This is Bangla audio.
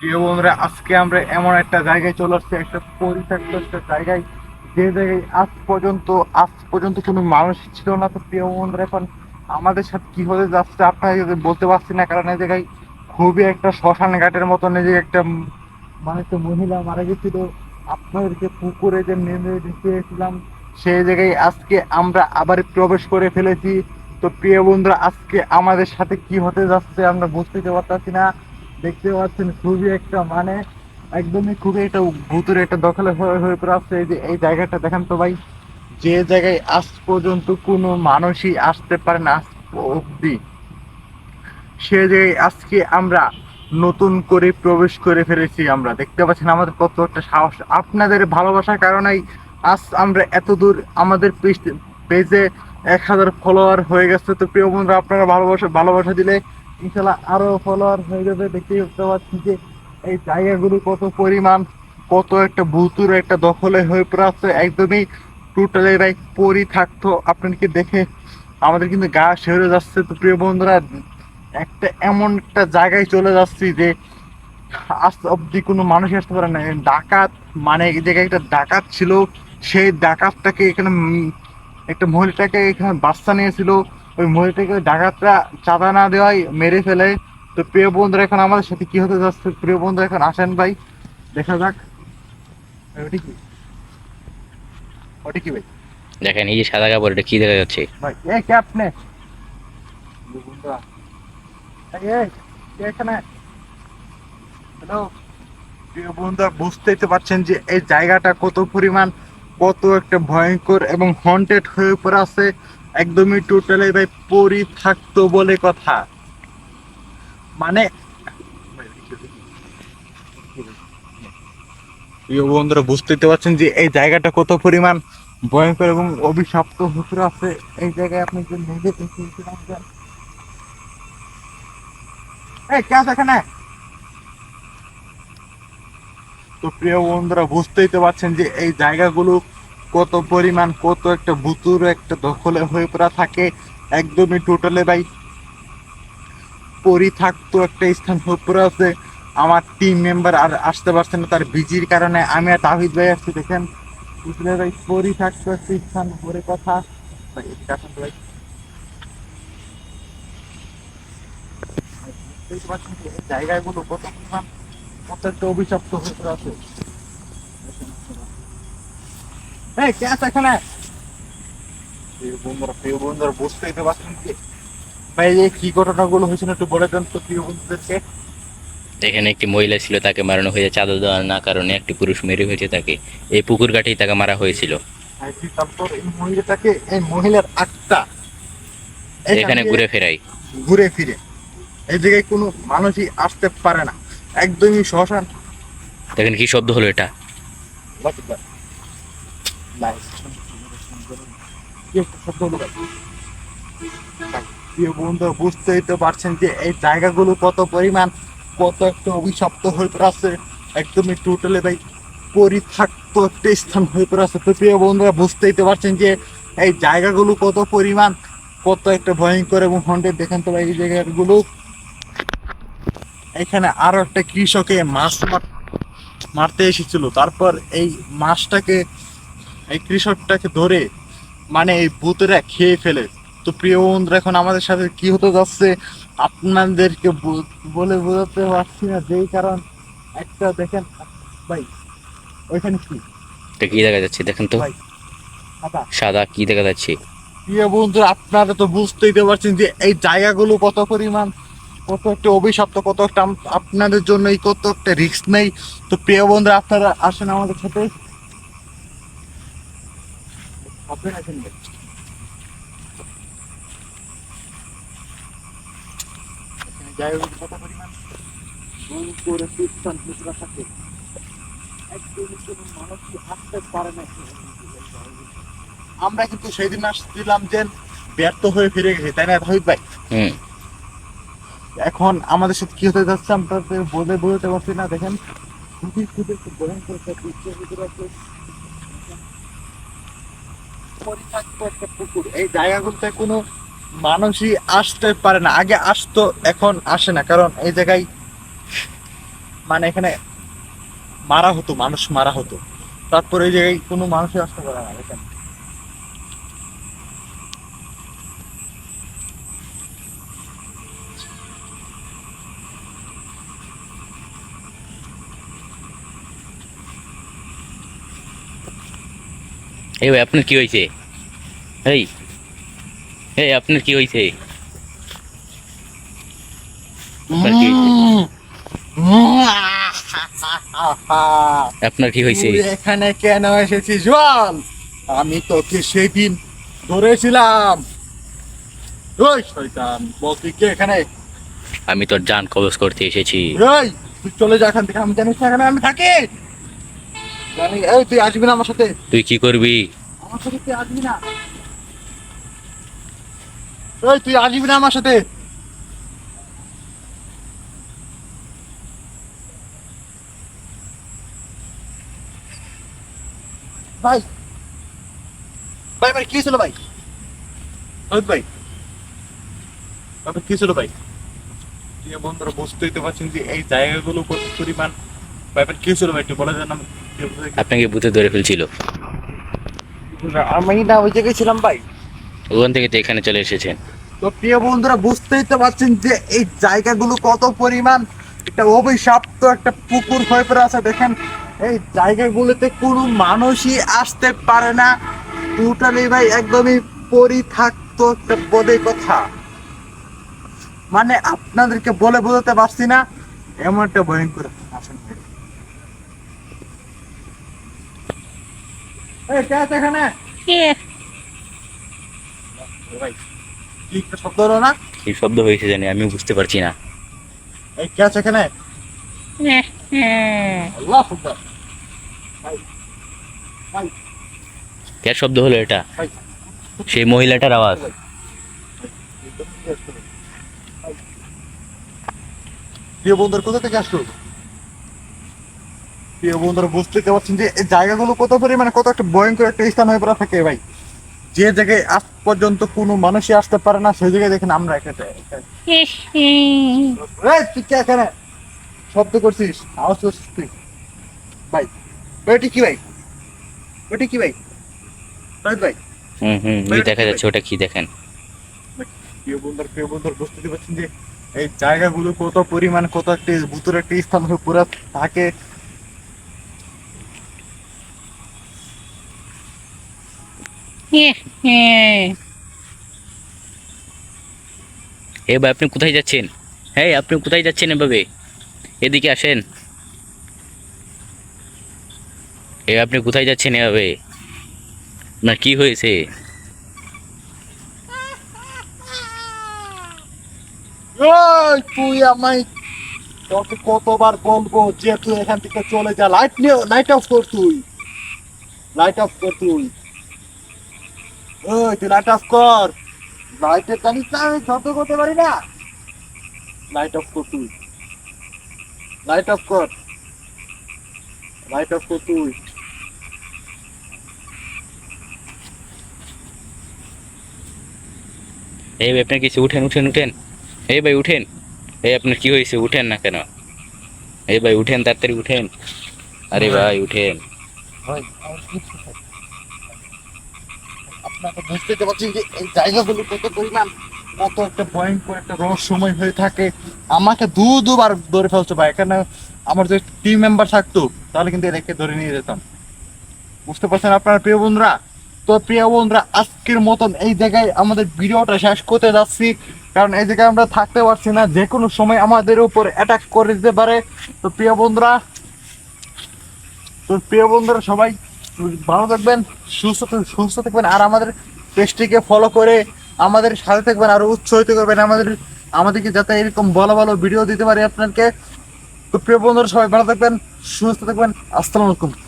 প্রিয় বন্ধুরা, আজকে আমরা এমন একটা জায়গায় চলে আসছি, একটা পরিত্যক্ত একটা জায়গায়। যে জায়গায় আজ পর্যন্ত আজ পর্যন্ত কোনো মানুষ ছিল না তো প্রিয় বন্ধুরা, এখন আমাদের সাথে কি হতে যাচ্ছে আপনাকে বলতে পারছি না, কারণ এই জায়গায় খুবই একটা শ্মশান ঘাটের মতন এই যে একটা মানে একটা মহিলা মারা গেছিল, আপনাদেরকে পুকুরে যে নেমে দিয়েছিলাম সেই জায়গায় আজকে আমরা আবার প্রবেশ করে ফেলেছি। তো প্রিয় বন্ধুরা, আজকে আমাদের সাথে কি হতে যাচ্ছে আমরা বুঝতে পারতেছি না। দেখতে পাচ্ছেন, খুবই একটা মানে একদমই খুবই একটা ভূতের একটা দখলে হয়ে পড়ে আছে এই যে, এই জায়গাটা দেখেন তো ভাই, যে জায়গায় আজ পর্যন্ত কোনো মানুষই আসতে পারে না, আজ অব্দি সে জায়গায় আজকে আমরা নতুন করে প্রবেশ করে ফেলেছি আমরা। দেখতে পাচ্ছেন আমাদের কত একটা সাহস। আপনাদের ভালোবাসার কারণেই আজ আমরা এত দূর আমাদের পেজে এক হাজার ফলোয়ার হয়ে গেছে। তো প্রিয় বন্ধুরা, আপনারা ভালোবাসা ভালোবাসা দিলে ইনশাল্লাহ আরও ফলোয়ার হয়ে যাবে দেখতে দেখতে পাচ্ছি যে এই জায়গাগুলো কত পরিমাণ, কত একটা ভুতুর একটা দখলে হয়ে পড়ে আছে, একদমই টোটালি ভাই পরি থাকতো আপনাদেরকে দেখে আমাদের কিন্তু গা শেহরে যাচ্ছে তো প্রিয় বন্ধুরা, একটা এমন একটা জায়গায় চলে যাচ্ছি যে আজ অব্দি কোনো মানুষ আসতে পারে না। ডাকাত মানে এই জায়গায় একটা ডাকাত ছিল, সেই ডাকাতটাকে এখানে একটা মহিলাটাকে এখানে বাচ্চা নিয়েছিল। ওই মহিলাটাকে ডাকাতরা চাঁদা না দেওয়াই মেরে ফেলে। তো প্রিয় বন্ধুরা এখন আমাদের সাথে কি হতে যাচ্ছে? প্রিয় বন্ধুরা এখন আসেন ভাই। দেখা যাক। ওটি কি? ওটি কি ভাই? দেখেন এই যে সাদা কাপড় এটা কি দেখা যাচ্ছে? ভাই এই কে আপনি? বন্ধুরা। এই এই কে এখানে? হ্যালো প্রিয় বন্ধুরা বুঝতেই তো পারছেন যে এই জায়গাটা কত পরিমাণ কত একটা ভয়ঙ্কর এবং হন্টেড হয়ে পড়ে আছে। একদমই টোটালি ভাই পরি থাকতো বলে কথা। মানে প্রিয় বন্ধুরা বুঝতেই পারছেন যে এই জায়গাটা কত পরিমাণ ভয়ঙ্কর এবং অভিশপ্ত হুসুর আছে। এই জায়গায় আপনি যে নিজে এই, কে আছে এখানে? তো প্রিয় বন্ধুরা, বুঝতেই তো পারছেন যে এই জায়গাগুলো কত পরিমাণ, কত একটা ভুতুর একটা দখলে হয়ে পড়া থাকে। একদমই টোটালে ভাই পরি থাকতো একটা স্থান হয়ে পড়ে আছে। আমার টিম মেম্বার আর আসতে পারছে না তার বিজির কারণে। আমি আর তাহিদ ভাই আসছি দেখেন। বুঝলে ভাই পরি থাকতো একটা স্থান পরে কথা। ভাই জায়গাগুলো কত পরিমাণ একটা অভিশপ্ত হয়ে আছে। এই কে আছে এখানে? বন্ধুরা প্রিয় বন্ধুরা বুঝতেই তো পারছেন যে ভাই এই কি ঘটনাগুলো হয়েছিল একটু বলে দেন তো প্রিয় বন্ধুদেরকে। এখানে একটি মহিলা ছিল তাকে মারানো হয়েছে চাঁদা দেওয়ার না কারণে একটি পুরুষ মেরে হয়েছে তাকে। এই পুকুর কাঠেই তাকে মারা হয়েছিল। তারপর এই মহিলাটাকে এই মহিলার আত্মা। এখানে ঘুরে ফেরাই। ঘুরে ফিরে। এই জায়গায় কোনো মানুষই আসতে পারে না। একদমই শ্মশান। দেখেন কি শব্দ হলো এটা কি একটা শব্দ হলো ভাই? ভাই, প্রিয় বন্ধু, বুঝতেই তো পারছেন যে এই জায়গাগুলো কত পরিমাণ, কত একটা অভিশপ্ত হয়ে পড়াচ্ছে একদমই টোটালি ভাই, পরিত্যক্ত একটা স্থান হয়ে পড়াচ্ছে তো প্রিয় বন্ধুরা, বুঝতেই তো পারছেন যে এই জায়গাগুলো কত পরিমাণ, কত একটা ভয়ঙ্কর এবং হন্ডেড দেখেন তো ভাই, এই জায়গাগুলো। এখানে আরও একটা কৃষকে মাছ মার- মারতে এসেছিল। তারপর এই মাছটাকে এই কৃষকটাকে ধরে মানে এই ভূতেরা খেয়ে ফেলে। তো প্রিয় বন্ধুরা এখন আমাদের সাথে কি হতে যাচ্ছে আপনাদেরকে বলে বোঝাতে পারছি না। যেই কারণ একটা দেখেন ভাই ওইখানে কি? এটা কি দেখা যাচ্ছে? দেখেন তো। সাদা। কি দেখা যাচ্ছে? প্রিয় বন্ধুরা আপনারা তো বুঝতেই তো পারছেন যে এই জায়গাগুলো কত পরিমাণ কত একটা অভিশপ্ত কত একটা আপনাদের জন্য এই কত একটা রিস্ক নেই। তো প্রিয় বন্ধুরা আপনারা আসেন আমাদের সাথে। আপনি আসেন ভাই। এখানে কত পরিমাণ ভয়ঙ্কর একটা স্থান থাকে। একদমই কোনো মানুষই আসতে পারে না? আমরা কিন্তু সেই দিন আসছিলাম যে ব্যর্থ হয়ে ফিরে গেছি তাই না রোহিত ভাই? হুম। এখন আমাদের সাথে কি হতে যাচ্ছে আমরা বলে বোঝাতে পারছি না। দেখেন খুবই খুবই ভয়ঙ্কর একটা ভিতরে। পরিত্যক্ত একটা পুকুর। এই জায়গাগুলোতে কোনো মানুষই আসতে পারে না। আগে আসতো, এখন আসে না। কারণ এই জায়গায় মানে এখানে মারা হতো, মানুষ মারা হতো। তারপর এই জায়গায় কোনো মানুষই আসতে পারে না। দেখেন। এই ভাই আপনার কি হয়েছে? এই এই আপনার কি হয়েছে? আপনার কি হয়েছে? এখানে কেন এসেছিস জল আমি তোকে সেদিন ধরেছিলাম। ওই শয়তান বল তুই কে এখানে? আমি তোর জান কবজ করতে এসেছি। এই তুই চলে যা এখান থেকে। আমি জানিস না এখানে আমি থাকি। জানি এই তুই আসবি না আমার সাথে? তুই কি করবি? আমার সাথে তুই আসবি না। এই তুই আসবি না আমার সাথে? ভাই ভাই ভাই কি ছিল ভাই? ভাই। ভাই কি ছিল ভাই? বন্ধুরা বুঝতেই তো পারছেন যে এই জায়গাগুলো কত পরিমাণ ভাই ভাই কি ছিল ভাই একটু বলে দেন আমি- আপনাকে ভূতে ধরে ফেলছিল। আমি না ওই জায়গায় ছিলাম ভাই। ওখান থেকে তো এখানে চলে এসেছেন। তো প্রিয় বন্ধুরা বুঝতেই তো পারছেন যে এই জায়গাগুলো কত পরিমাণ একটা অভিশপ্ত একটা পুকুর হয়ে পড়ে আছে। দেখেন এই জায়গাগুলোতে কোনো মানুষই আসতে পারে না। টোটালি ভাই একদমই পরিথাক্ত একটা বদে কথা। মানে আপনাদেরকে বলে বোঝাতে পারছি না এমন একটা ভয়ঙ্কর আসেন ভাই। এই কে আছে এখানে? ভাই কি শব্দ হলো না? কি শব্দ হয়েছে জানি আমি বুঝতে পারছি না। এই কে আছে এখানে? আল্লাহ আকবার। ভাই ভাই। কে শব্দ হলো এটা? সেই মহিলাটার আওয়াজ। প্রিয় বন্ধুরা কোথা থেকে আসলো প্রিয় বন্ধুরা বুঝতে পারছেন যে এই জায়গাগুলো কত পরিমাণে কত একটা ভয়ঙ্কর একটা স্থান হয়ে পড়া থাকে ভাই। যে জায়গায় আজ পর্যন্ত কোনো মানুষই আসতে পারে না সেই জায়গায় দেখেন আমরা এখানে তুই কে এখানে? শব্দ করছিস আওয়াজ করছিস তুই? ভাই ওইটি কি ভাই? ওইটি কি ভাই? রোহিত ভাই? হুম হুম দেখা যাচ্ছে ওটা কি দেখেন? প্রিয় বন্ধুর প্রিয় বন্ধুর বুঝতে পারছেন যে এই জায়গাগুলো কত পরিমাণ কত একটি ভূতের একটি স্থান হয়ে পুরো থাকে। এ ভাই আপনি কোথায় যাচ্ছেন? হ্যাঁ আপনি কোথায় যাচ্ছেন এভাবে? এদিকে আসেন। এ, আপনি কোথায় যাচ্ছেন এভাবে? না, কি হয়েছে? তুই আমায় তোকে কতবার বলব যে তুই এখান থেকে চলে যা। লাইট নিয়ে লাইট অফ কর তুই। লাইট অফ কর তুই। ওই তুই লাইট অফ কর। লাইটের না আমি যত করতে পারি না। লাইট অফ কর তুই। লাইট অফ কর। লাইট অফ কর তুই। এই ভাই আপনার কিছু উঠেন উঠেন উঠেন। এই ভাই উঠেন। এই আপনার কি হয়েছে? উঠেন না কেন? এই ভাই উঠেন তাড়াতাড়ি উঠেন। আরে ভাই উঠেন। আপনাকে বুঝতে পারছেন যে এই জায়গাগুলো কত পরিমাণ, কত একটা ভয়ঙ্কর একটা রহস্যময় হয়ে থাকে। আমাকে দু দুবার ধরে ভাই, এখানে আমার যে টিম মেম্বার থাকতো, তাহলে কিন্তু এদেরকে ধরে নিয়ে যেতাম। বুঝতে পারছেন আপনার প্রিয় বন্ধুরা? তো প্রিয় বন্ধুরা, আজকের মতন এই জায়গায় আমাদের ভিডিওটা শেষ করতে যাচ্ছি। কারণ এই জায়গায় আমরা থাকতে পারছি না, যে কোনো সময় আমাদের উপর অ্যাটাক করে দিতে পারে। তো প্রিয় বন্ধুরা, তো প্রিয় বন্ধুরা সবাই ভালো থাকবেন, সুস্থ সুস্থ থাকবেন, আর আমাদের পেজটিকে ফলো করে আমাদের সাথে থাকবেন, আরও উৎসাহিত করবেন আমাদের, আমাদেরকে যাতে এরকম ভালো ভালো ভিডিও দিতে পারি আপনাকে তো প্রিয় বন্ধুরা, সবাই ভালো থাকবেন, সুস্থ থাকবেন, আসসালামু আলাইকুম।